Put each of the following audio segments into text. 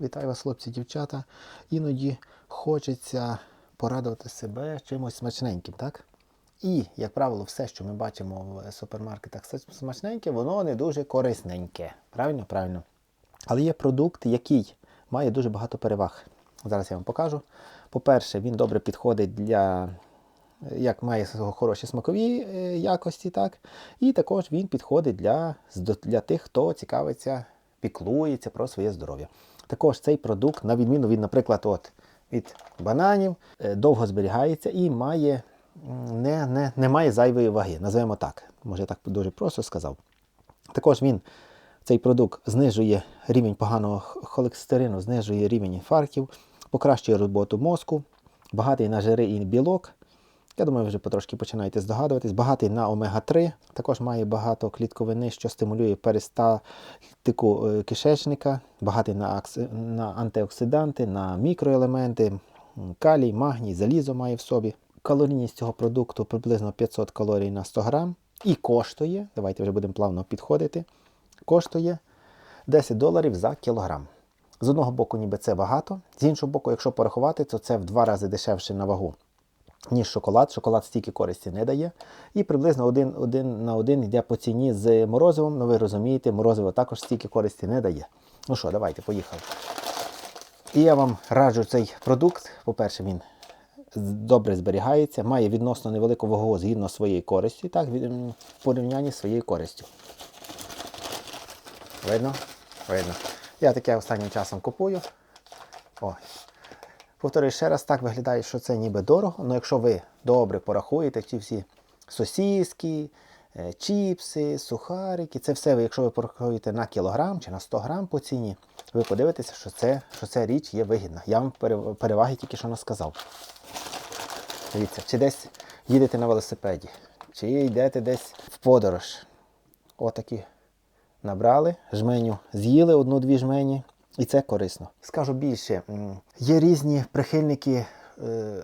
Вітаю вас, хлопці, дівчата. Іноді хочеться порадувати себе чимось смачненьким, так? І, як правило, все, що ми бачимо в супермаркетах, смачненьке, воно не дуже корисненьке. Правильно? Правильно. Але є продукт, який має дуже багато переваг. Зараз я вам покажу. По-перше, він добре підходить для як має хороші смакові е, якості, так? І також він підходить для, для тих, хто цікавиться, піклується про своє здоров'я. Також цей продукт, на відміну від, наприклад, от, від бананів, е, довго зберігається і має, не, не, не має зайвої ваги. Називаємо так. Може, я так дуже просто сказав. Також він, цей продукт, знижує рівень поганого холестерину, знижує рівень інфарктів, покращує роботу мозку, багатий на жири і білок. Я думаю, ви вже потрошки починаєте здогадуватись. Багатий на омега-3, також має багато клітковини, що стимулює перисталтику е, кишечника, багатий на, на антиоксиданти, на мікроелементи, калій, магній, залізо має в собі. Калорійність цього продукту приблизно 500 калорій на 100 грам. І коштує, давайте вже будемо плавно підходити, коштує 10 доларів за кілограм. З одного боку, ніби це багато, з іншого боку, якщо порахувати, то це в два рази дешевше на вагу ніж шоколад. Шоколад стільки користі не дає. І приблизно один, один на один йде по ціні з морозивом. Ну ви розумієте, морозиво також стільки користі не дає. Ну що, давайте, поїхали. І я вам раджу цей продукт. По-перше, він добре зберігається, має відносно невелику вагу згідно своєї користі, так, в порівнянні з своєю користю. Видно? Видно. Я таке останнім часом купую. Ой, Повторюю ще раз, так виглядає, що це ніби дорого, але якщо ви добре порахуєте ці всі сосіски, е, чіпси, сухарики, це все, якщо ви порахуєте на кілограм чи на 100 грам по ціні, ви подивитеся, що це, що ця річ є вигідна. Я вам пере- переваги тільки що сказав. Дивіться, чи десь їдете на велосипеді, чи йдете десь в подорож. Отакі набрали, жменю з'їли одну-дві жмені, і це корисно. Скажу більше, є різні прихильники, е,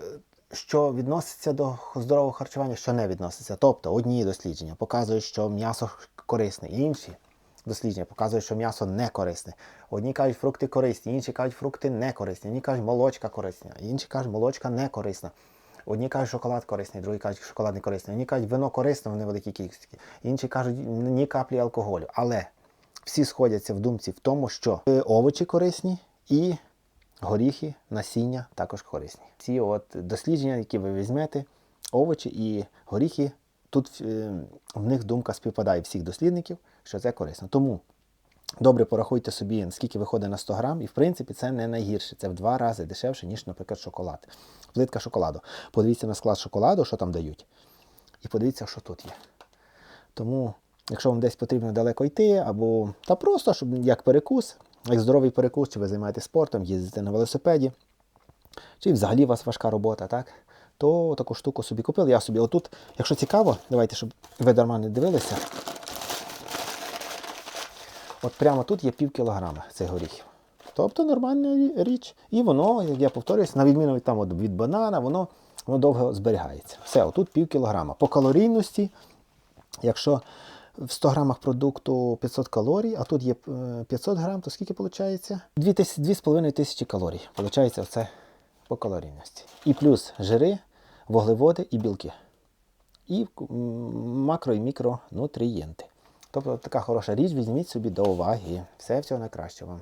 що відносяться до здорового харчування, що не відносяться. Тобто одні дослідження показують, що м'ясо корисне, інші дослідження показують, що м'ясо не корисне. Одні кажуть, фрукти корисні, інші кажуть, фрукти не корисні, одні кажуть, молочка корисна, інші кажуть, молочка не корисна. Одні кажуть, шоколад корисний, другі кажуть, шоколад не корисний. Одні кажуть, вино корисне в невеликій кількості. Інші кажуть, ні каплі алкоголю. Але всі сходяться в думці в тому, що е, овочі корисні і горіхи, насіння також корисні. Ці от дослідження, які ви візьмете, овочі і горіхи, тут е, в них думка співпадає всіх дослідників, що це корисно. Тому добре порахуйте собі, скільки виходить на 100 грам, і в принципі це не найгірше. Це в два рази дешевше, ніж, наприклад, шоколад. Плитка шоколаду. Подивіться на склад шоколаду, що там дають, і подивіться, що тут є. Тому, якщо вам десь потрібно далеко йти, або та просто, щоб як перекус, як здоровий перекус, чи ви займаєтесь спортом, їздите на велосипеді, чи взагалі у вас важка робота, так? То таку штуку собі купив. Я собі отут, якщо цікаво, давайте, щоб ви дарма не дивилися. От прямо тут є пів кілограма цих горіхів. Тобто нормальна річ. І воно, як я повторююсь, на відміну від, там, від банана, воно, воно довго зберігається. Все, отут пів кілограма. По калорійності, якщо в 100 грамах продукту 500 калорій, а тут є е, 500 грам, то скільки виходить? 2,5 тисячі калорій. Получається це по калорійності. І плюс жири, вуглеводи і білки. І макро і мікронутрієнти. Тобто така хороша річ, візьміть собі до уваги. Все всього найкращого вам.